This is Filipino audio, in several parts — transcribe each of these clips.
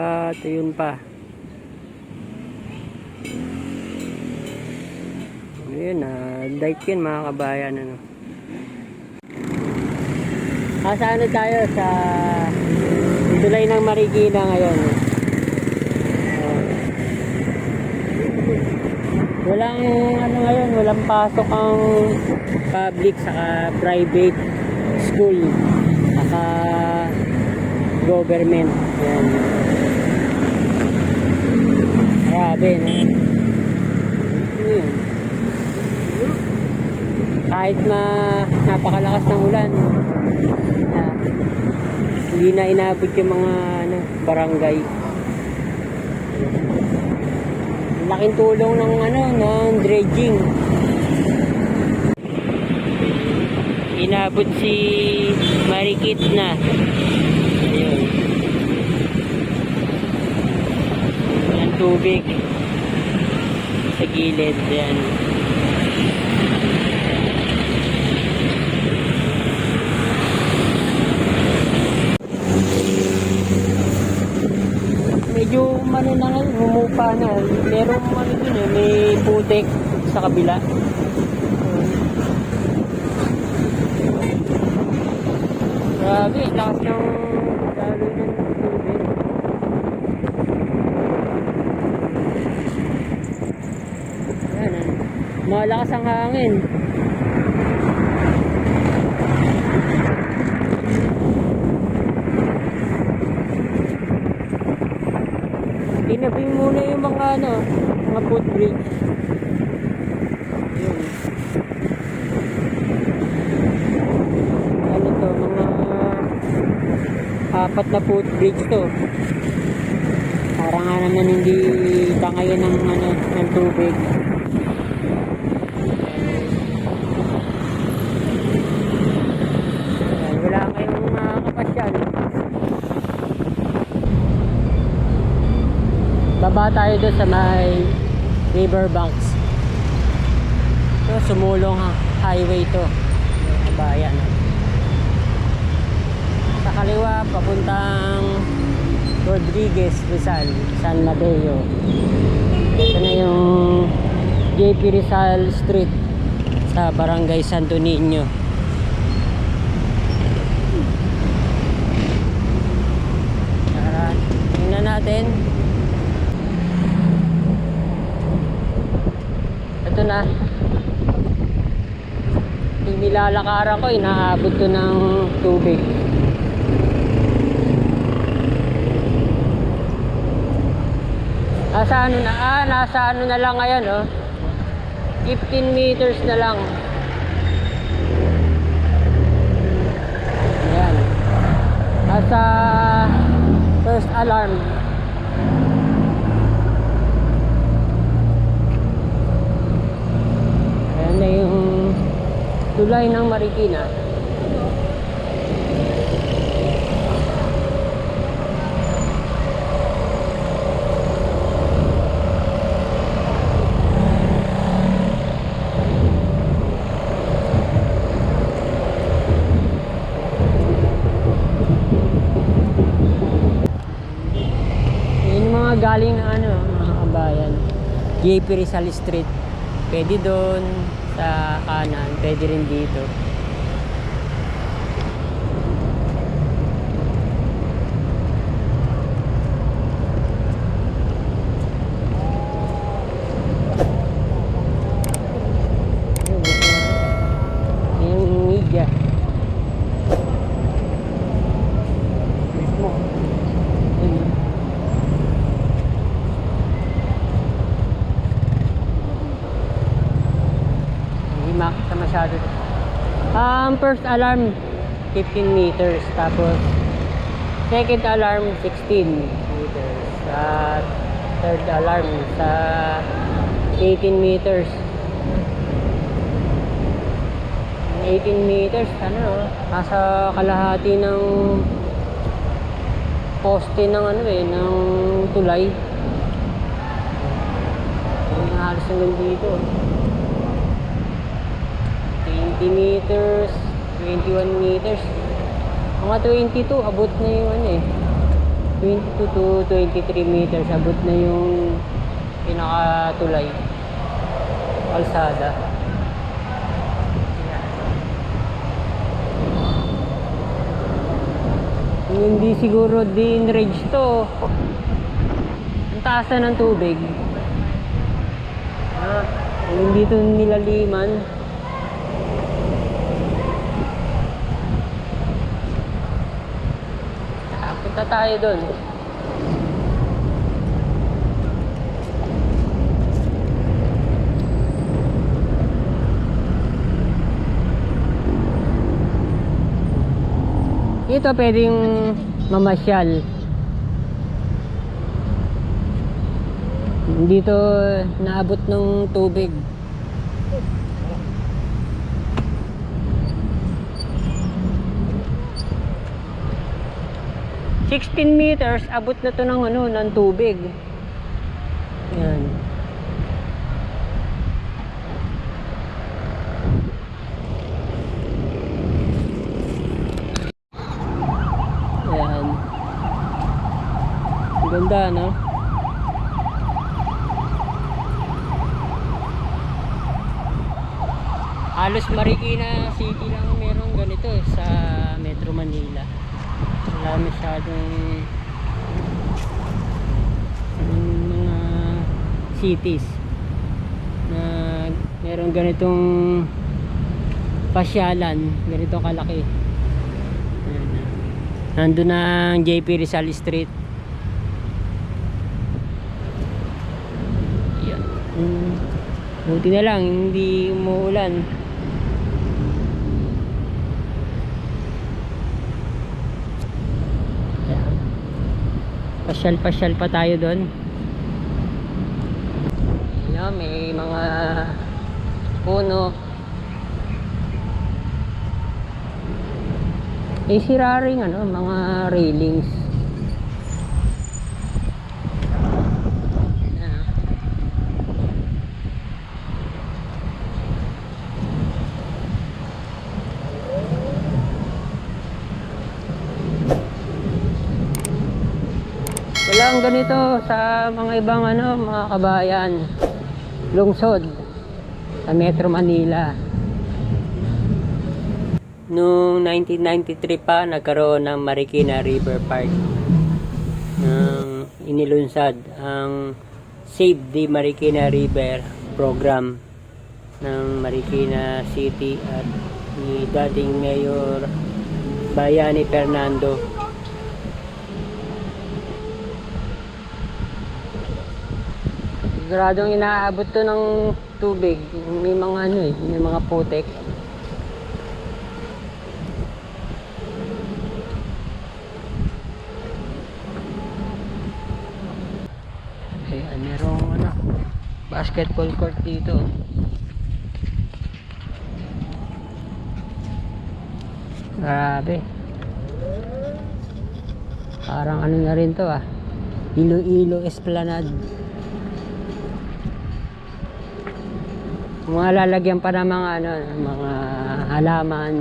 At ayun pa. Ayun, ah, dike yun mga kabayan. Ano. Ah, sa ano tayo? Sa tulay ng Marikina ngayon. Ah. walang ano ngayon, walang pasok ang public saka private school saka government. Yan. Grabe, no? Yun? Kahit na napakalakas ng ulan, na, hindi na inabot yung mga ano, barangay. Laking tulong ng ano, ng dredging. Inabot si Marikit na. Ayun. Tubig sa gilid. Yan. Medyo ano na ngayon, humupa na. Merong ano dun eh, may putik sa kabila. Grabe, lakas ng daloy ng tubig. Ayan, ah. malakas ang hangin. Tinabi muna yung mga ano, mga footbridge. Yun. Ano to, mga apat na footbridge to. Para nga naman hindi tangayan ng, ano, ng tubig. Ayan, wala kayong mga kapasyal. Baba tayo doon sa may riverbanks. So, sumulong highway to. Yung bayan. Sa kaliwa, papuntang Rodriguez, Rizal, San Mateo. Ito na yung JP Rizal Street sa Barangay Santo Niño. Tara, tingnan natin. Ito na. Yung nilalakaran ko, inaabot ko ng tubig. Nasa ano na, ah, nasa ano na lang ngayon, oh. 15 meters na lang. Ayan. Nasa first alarm. Ayan na yung tulay ng Marikina. Yun yung galing na ano, mga kabayan. JP Rizal Street. Pwede doon sa kanan, pwede rin dito. Ayun, Yung media. Mismo. Ayun. Hindi makita masyado. Um, first alarm, 15 meters. Tapos, second alarm, 16 meters. At third alarm sa 18 meters. 18 meters, ano, nasa kalahati ng poste ng ano eh, ng tulay. Yung halos hanggang dito. 20 meters, 21 meters. Mga 22, abot na yung ano eh. 22 to 23 meters. Abot na yung pinakatulay. Kalsada. Hindi siguro din range to. Ang taas na ng tubig. Ah, hindi to nilaliman. Ah, punta tayo doon. Dito pwedeng mamasyal. Dito naabot ng tubig. Sixteen meters, abot na to ng ano, ng tubig. Yan. Ayan. Ang Ganda, no? Halos Marikina City lang meron ganito eh, sa Metro Manila. Wala masyadong mm, mga cities na meron ganitong pasyalan, ganito kalaki. Nandun na ang JP Rizal Street. Yan. Mm, buti na lang, hindi umuulan. Pasyal-pasyal pa tayo doon. Ayan, may mga puno. May sira ring ano, mga railings. Walang ganito sa mga ibang ano, mga kabayan. Lungsod sa Metro Manila. Noong 1993 pa, nagkaroon ng Marikina River Park ng inilunsad ang Save the Marikina River program ng Marikina City at ni dating Mayor Bayani Fernando Siguradong inaabot to ng tubig. May mga ano eh, may mga putek. Ayan, merong ano, basketball court dito. Grabe. Parang ano na rin to ah. Iloilo Esplanade. Mga lalagyan pa ng mga ano, mga halaman.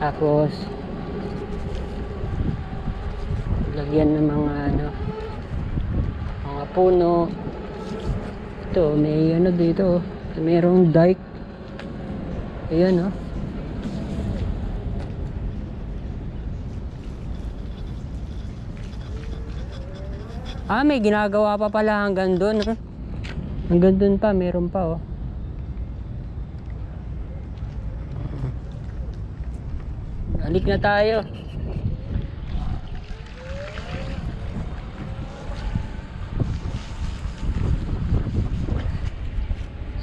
Tapos lagyan ng mga ano mga puno. Ito, may ano dito, mayroong dike. Ayan, oh. Ah, may ginagawa pa pala hanggang doon. oh. Hanggang doon pa, meron pa, oh. Balik na tayo.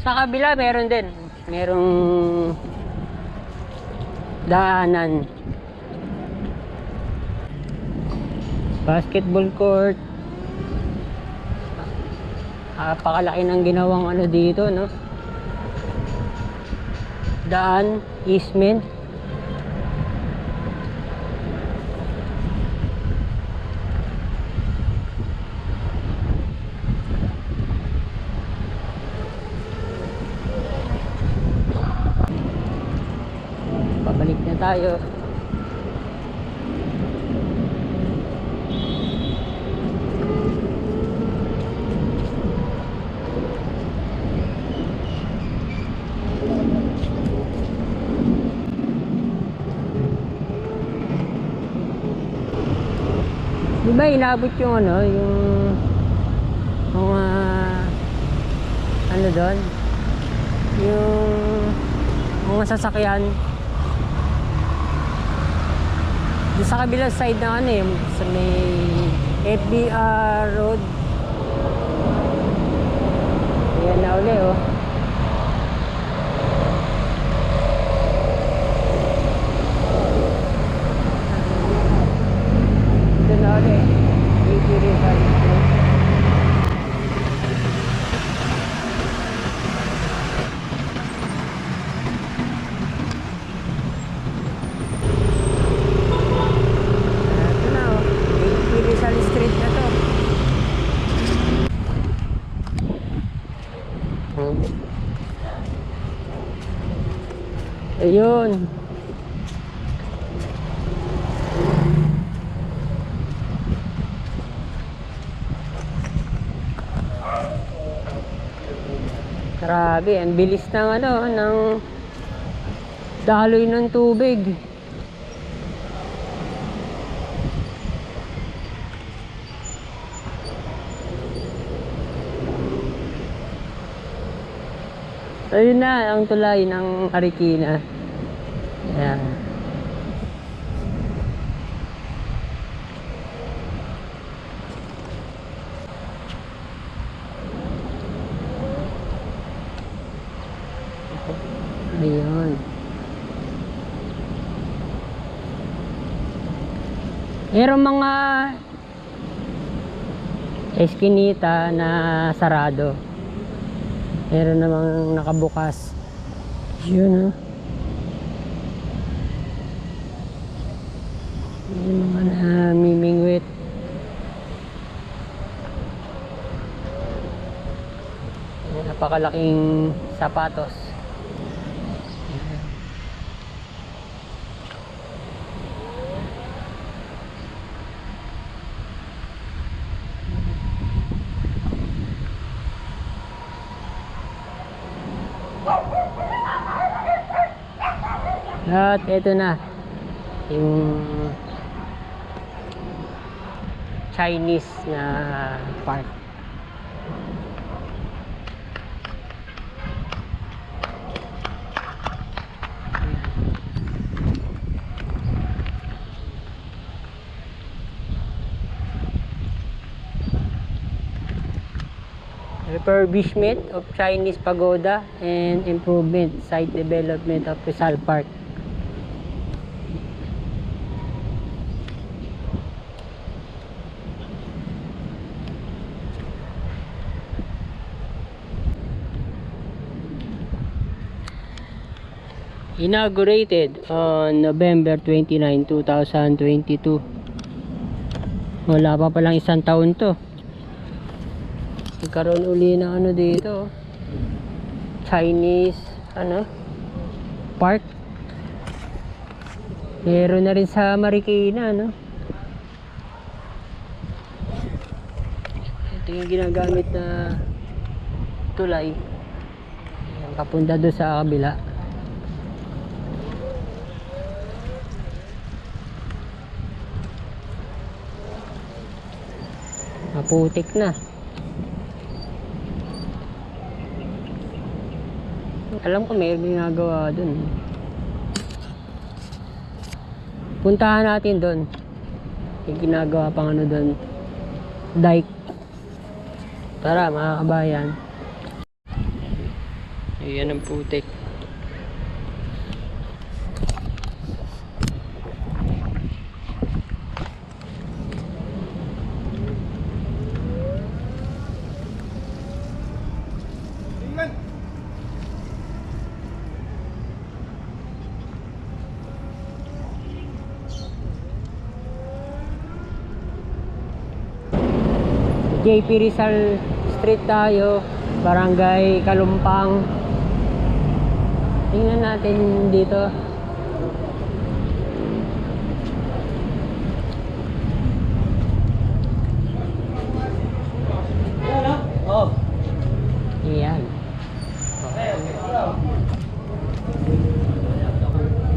Sa kabila meron din. Merong daanan. Basketball court. Napakalaki ng ginawang ano dito, no? Daan, easement. tayo Di ba inabot yung ano, yung mga uh, ano doon? Yung mga sasakyan doon sa kabilang side ng ano yung sa may FBR Road. Ayan na uli oh. Ito na uli. Rizal Street. Ito na oh. AP Rizal Street na to. Hmm. Ayun. Grabe, ang bilis ng ano, ng daloy ng tubig. Ayun na, ang tulay ng Arikina. Ayan. Ayun. Meron mga eskinita na sarado. Meron namang nakabukas. Yun oh. Yung mga namimingwit. Napakalaking sapatos. At ito na yung Chinese na park. Refurbishment of Chinese pagoda and improvement site development of Rizal Park. Inaugurated on November 29, 2022. Wala pa palang isang taon to. Nagkaroon uli ng ano dito. Chinese, ano? Park. Meron na rin sa Marikina, no? Ito yung ginagamit na tulay. Papunta doon sa kabila. Maputik na. Alam ko may ginagawa dun. Puntahan natin dun. May ginagawa pang ano dun. Dike. Tara mga kabayan. Ayan ang putik. JP Rizal Street tayo, Barangay Kalumpang. Tingnan natin dito. Oh. Iyan.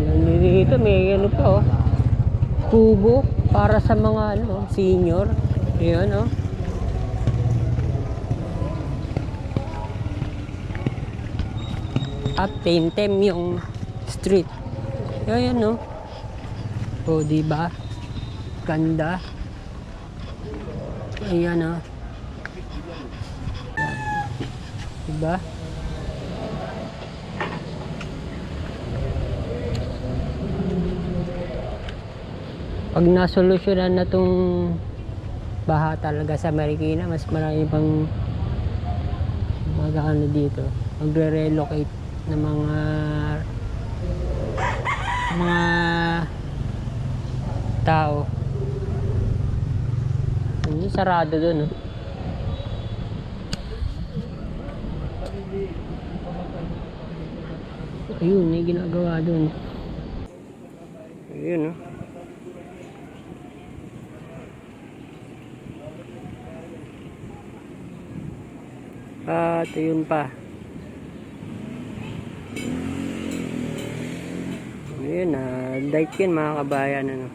Yan, Dito may ano pa oh. Kubo, Para sa mga ano, senior. Yun, oh. At Tentem yung street. Yun, no? O, di ba? Ganda. Ayan, oh. Diba? Pag nasolusyonan na tong baha talaga sa Marikina, mas marami pang mag-ano dito. Magre-relocate ng mga mga tao. Hindi sarado doon, no? Ayun, may ginagawa doon. Ayun, no? At ayun pa. Ayun, ah, dike yun mga kabayan, ano.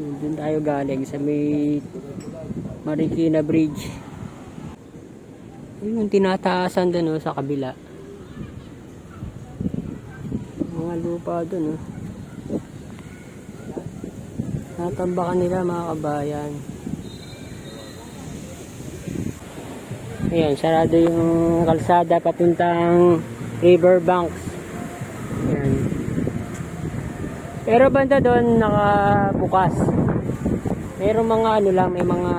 Doon tayo galing sa may Marikina Bridge. Ayun, tinataasan doon oh, sa kabila. Mga lupa doon oh. Natambakan nila mga kabayan. Ayan, sarado yung kalsada papuntang riverbanks. Ayan. Pero banda doon nakabukas. Meron mga ano lang, may mga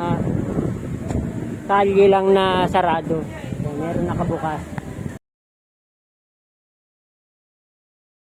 kalye lang na sarado. Ayan, meron nakabukas.